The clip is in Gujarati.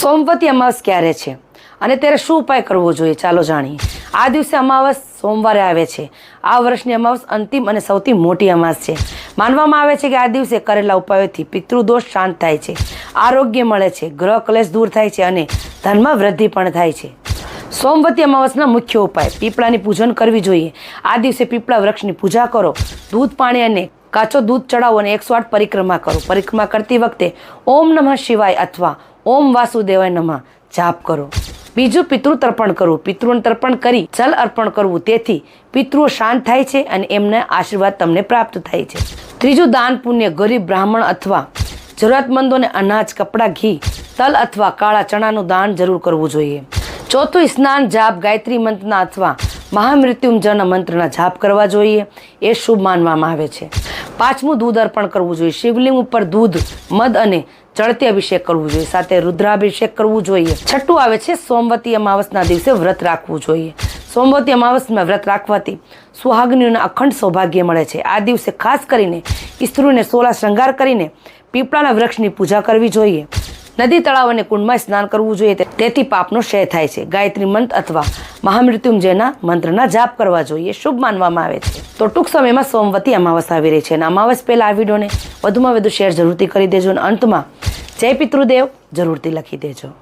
સોમવતી અમાવસ ક્યારે છે? અને ત્યારે શું ઉપાય કરવો જોઈએ? ચાલો જાણીએ. આ દિવસે અમાવસ સોમવારે આવે છે. આ વર્ષની અમાવસ અંતિમ અને સૌથી મોટી અમાસ છે. માનવામાં આવે છે કે આ દિવસે કરેલા ઉપાયોથી પિતૃદોષ શાંત થાય છે. આરોગ્ય મળે છે. ગ્રહ કલેશ દૂર થાય છે અને ધનમાં વૃદ્ધિ પણ થાય છે. સોમવતી અમાવસના મુખ્ય ઉપાય. પીપળાની પૂજન કરવી જોઈએ. આ દિવસે પીપળા વૃક્ષની પૂજા કરો. દૂધ પાણી અને કાચો દૂધ ચડાવો અને એકસો આઠ પરિક્રમા કરો. પરિક્રમા કરતી વખતે ઓમ નમઃ શિવાય અથવા ઓમ વાસુદેવાય નમઃ. જાપ કરો. બીજું પિતૃ તર્પણ કરવું પિતૃને તર્પણ કરી જલ અર્પણ કરવું. તેથી પિતૃઓ શાંત થાય છે અને એમના આશીર્વાદ તમને પ્રાપ્ત થાય છે. ત્રીજું દાન પુણ્ય. ગરીબ બ્રાહ્મણ અથવા જરૂરતમંદોને અનાજ, કપડાં, ઘી, તલ અથવા કાળા ચણાનું દાન જરૂર કરવું જોઈએ. ચોથું સ્નાન, જાપ, ગાયત્રી મંત્રના અથવા મહામૃત્યુંજન મંત્રના જાપ કરવા જોઈએ. એ શુભ માનવામાં આવે છે. પાંચમું દૂધ અર્પણ કરવું જોઈએ. શિવલિંગ ઉપર દૂધ, મધ અને જળથી અભિષેક કરવું જોઈએ. સાથે રુદ્રાભિષેક કરવું જોઈએ. છઠ્ઠું આવે છે સોમવતી અમાવસના દિવસે વ્રત રાખવું જોઈએ. સોમવતી અમાવસમાં વ્રત રાખવાથી સુહાગનીઓને અખંડ સૌભાગ્ય મળે છે. આ દિવસે ખાસ કરીને સ્ત્રીઓને સોલા શૃંગાર કરીને પીપળાના વૃક્ષની પૂજા કરવી જોઈએ. નદી તળાવ અને કુંડમાં સ્નાન કરવું જોઈએ તેથી પાપનો ક્ષય થાય છે. ગાયત્રી મંત્ર અથવા મહામૃત્યુંજયના મંત્રના જાપ કરવા જોઈએ. શુભ માનવામાં આવે છે. તો ટૂંક સમયમાં સોમવતી અમાવસ આવી રહી છે અને અમાવસ પહેલાં આ વિડીયોને વધુમાં વધુ શેર જરૂરથી કરી દેજો અને અંતમાં જય પિતૃદેવ જરૂરથી લખી દેજો.